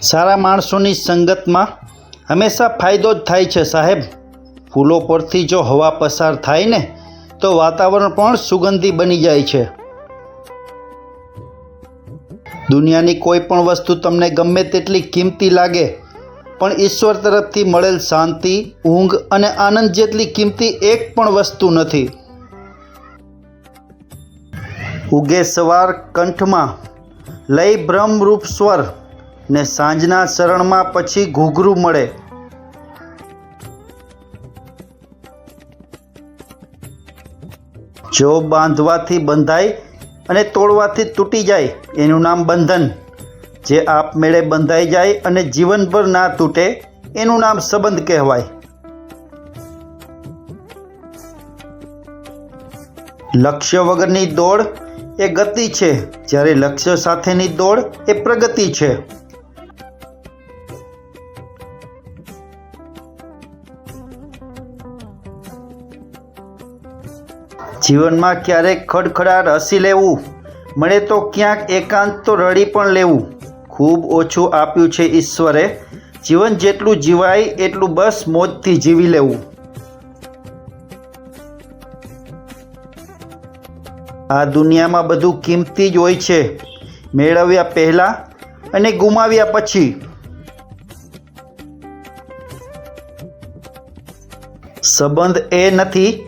સારા માણસોની સંગતમાં હંમેશા ફાયદો જ થાય છે સાહેબ. ફૂલો પરથી જો હવા પસાર થાય ને, તો વાતાવરણ પણ સુગંધી બની જાય છે. દુનિયાની કોઈ પણ વસ્તુ તમને ગમે તેટલી કિંમતી લાગે, પણ ઈશ્વર તરફથી મળેલ શાંતિ, ઊંઘ અને આનંદ જેટલી કિંમતી એક પણ વસ્તુ નથી. ઉગે સવાર કંઠમાં લઈ બ્રહ્મરૂપ સ્વર ને સાંજના શરણમાં પછી ઘૂઘરું મળે. જો બાંધવાથી બંધાય અને તોડવાથી તૂટી જાય, એનું નામ બંધન. જે આપમેળે બંધાઈ જાય અને જીવનભર ના તૂટે, એનું નામ સંબંધ કહેવાય. લક્ષ્ય વગરની દોડ એ ગતિ છે. જ્યારે લક્ષ્ય સાથેની દોડ એ પ્રગતિ છે. જીવનમાં ક્યારેક ખડખડાટ હસી લેવું. મળે તો ક્યાંક એકાંત તો રડી પણ લેવું. ખૂબ ઓછું આપ્યું છે ઈશ્વરે. જીવન જેટલું જીવાય, એટલું બસ મોજથી જીવી લેવું. આ દુનિયામાં બધું કિંમતી જ હોય છે. મેળવ્યા પહેલાં અને ગુમાવ્યા પછી. સંબંધ એ નથી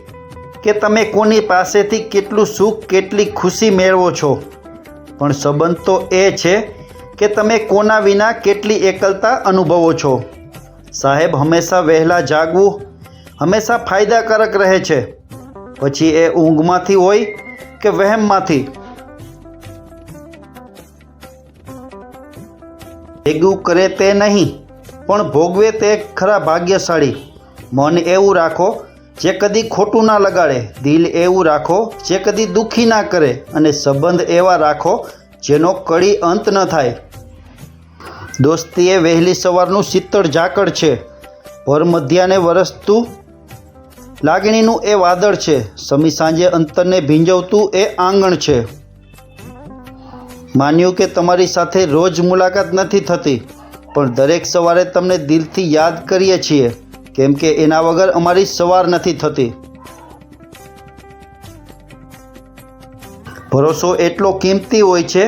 કે તમે કોની પાસેથી કેટલું સુખ, કેટલી ખુશી મેળવો છો? પણ સંબંધ તો એ છે કે તમે કોના વિના કેટલી એકલતા અનુભવો છો. સાહેબ, હંમેશા વહેલા જાગવું હંમેશા ફાયદાકારક રહે છે. પછી એ ઊંઘમાંથી હોય કે વહેમમાંથી? ભેગું કરે તે નહીં, પણ ભોગવે તે ખરા ભાગ્યશાળી. મન એવું રાખો જે કદી ખોટું ના લગાડે, દિલ એવું રાખો જે કદી દુઃખી ના કરે અને સંબંધ એવા રાખો જેનો કડી અંત ન થાય. દોસ્તી એ વહેલી સવારનું શીતળ ઝાકળ છે. ભર મધ્યાને વરસતું લાગણીનું એ વાદળ છે. સમી સાંજે અંતરને ભીંજવતું એ આંગણ છે. માન્યું કે તમારી સાથે રોજ મુલાકાત નથી થતી, પણ દરેક સવારે તમને દિલથી યાદ કરીએ છીએ. કેમ કે એના વગર અમારી સવાર નથી થતી. ભરોસો એટલો કિંમતી હોય છે,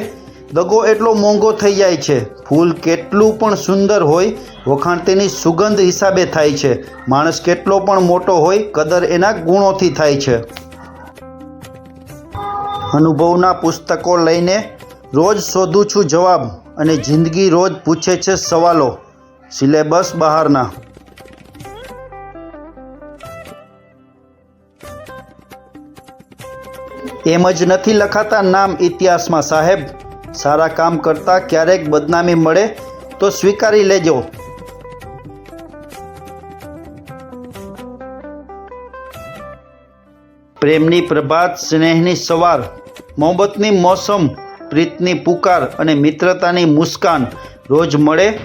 દગો એટલો મોંઘો થઈ જાય છે. ફૂલ કેટલું પણ સુંદર હોય વખાણ તેની સુગંધ હિસાબે થાય છે. માણસ કેટલો પણ મોટો હોય, કદર એના ગુણોથી થાય છે. અનુભવના પુસ્તકો લઈને રોજ શોધું છું જવાબ અને જિંદગી રોજ પૂછે છે સવાલો. સિલેબસ બહારના. એમ જ નથી લખાતા નામ ઇતિહાસમાં. સાહેબ, સારા કામ કરતાં ક્યારેક બદનામી મળે તો સ્વીકારી લેજો. પ્રેમની પ્રભાત, સ્નેહની સવાર, મોહબ્બતની મોસમ, પ્રીતની પુકાર અને મિત્રતાની મુસ્કાન રોજ મળે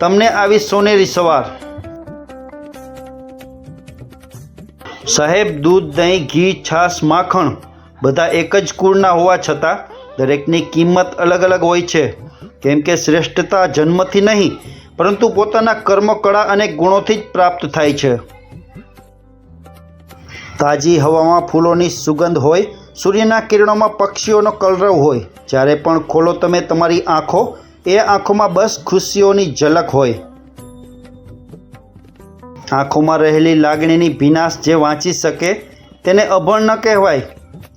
તમને આવી સોનેરી સવાર. સાહેબ, દૂધ, દહીં, ઘી, છાશ, માખણ બધા એક જ કુળના હોવા છતાં દરેકની કિંમત અલગ અલગ હોય છે. કેમ કે શ્રેષ્ઠતા જન્મથી નહીં, પરંતુ પોતાના કર્મ, કળા અને ગુણોથી જ પ્રાપ્ત થાય છે. તાજી હવામાં ફૂલોની સુગંધ હોય, સૂર્યના કિરણોમાં પક્ષીઓનો કલરવ હોય, જ્યારે પણ ખોલો તમે તમારી આંખો, એ આંખોમાં બસ ખુશીઓની ઝલક હોય. આંખોમાં રહેલી લાગણીની ભીનાશ જે વાંચી શકે, તેને અભણ ન કહેવાય.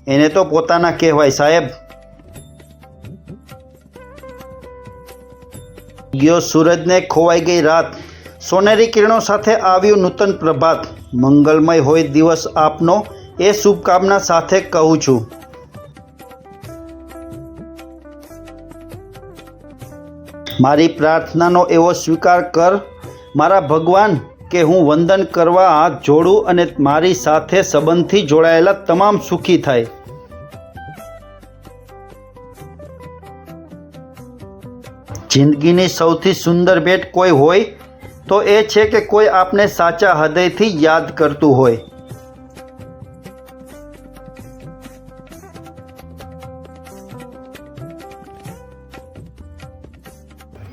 એને તો પોતાના કહેવાય સાહેબ. ગયો સૂરજને ખોવાઈ ગઈ રાત. સોનેરી કિરણો સાથે આવ્યું નૂતન પ્રભાત. મંગલમય હોય દિવસ આપનો એ શુભકામના સાથે કહું છું. મારી પ્રાર્થનાનો એવો સ્વીકાર કર. મારા ભગવાન કે હું વંદન કરવા હાથ જોડું અને મારી સાથે સંબંધથી જોડાયેલા તમામ સુખી થાય. જિંદગીની સૌથી સુંદર ભેટ કોઈ હોય તો એ છે કે કોઈ આપને સાચા હૃદયથી યાદ કરતું હોય.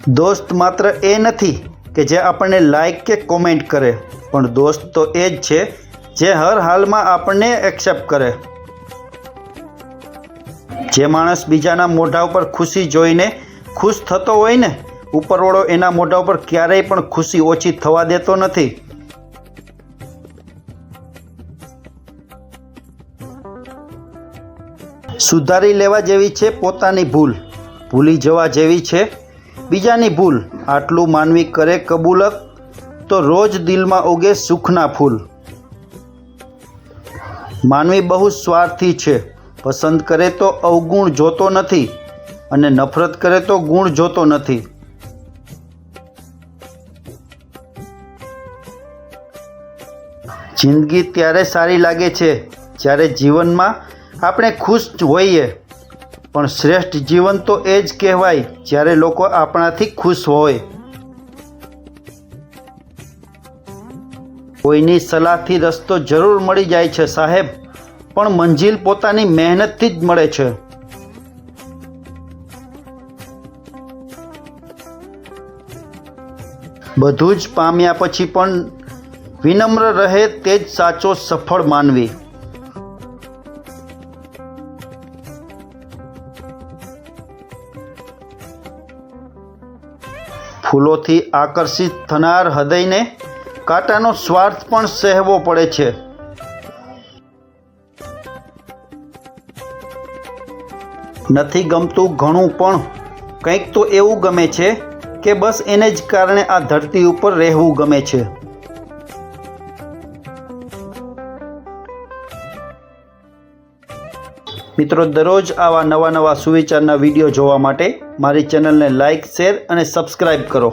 દોસ્ત માત્ર એ નથી કે જે આપણને લાઈક કે કોમેન્ટ કરે. પણ દોસ્ત તો એ જ છે, જે હર હાલમાં આપણને એક્સેપ્ટ કરે. જે માણસ બીજાના મોઢા ઉપર ખુશી જોઈને ખુશ થતો હોય ને, ઉપરવાળો એના મોઢા ઉપર ક્યારેય પણ ખુશી ઓછી થવા દેતો નથી. સુધારી લેવા જેવી છે પોતાની ભૂલ. ભૂલી જવા જેવી છે બીજાની ભૂલ. આટલું માનવી કરે કબૂલત તો રોજ દિલમાં ઉગે સુખના ફૂલ. માનવી બહુ સ્વાર્થી છે. પસંદ કરે તો અવગુણ જોતો નથી અને નફરત કરે તો ગુણ જોતો નથી. જિંદગી ત્યારે સારી લાગે છે જ્યારે જીવનમાં આપણે ખુશ હોઈએ. પણ શ્રેષ્ઠ જીવન તો એ જ કહેવાય જ્યારે લોકો આપણાથી ખુશ હોય. કોઈની સલાહથી રસ્તો જરૂર મળી જાય છે સાહેબ, પણ મંજિલ પોતાની મહેનતથી જ મળે છે. બધું જ પામ્યા પછી પણ વિનમ્ર રહે તે જ સાચો સફળ માનવી. ફૂલોથી આકર્ષિત થનાર હૃદયને કાંટાનો સ્વાર્થ પણ સહેવો પડે છે. નથી ગમતું ઘણું પણ કંઈક તો એવું ગમે છે કે બસ એને જ કારણે આ ધરતી ઉપર રહેવું ગમે છે. મિત્રો, દરરોજ આવા નવા નવા સુવિચારના વીડિયો જોવા માટે મારી ચેનલને લાઇક શેર અને સબસ્ક્રાઈબ કરો.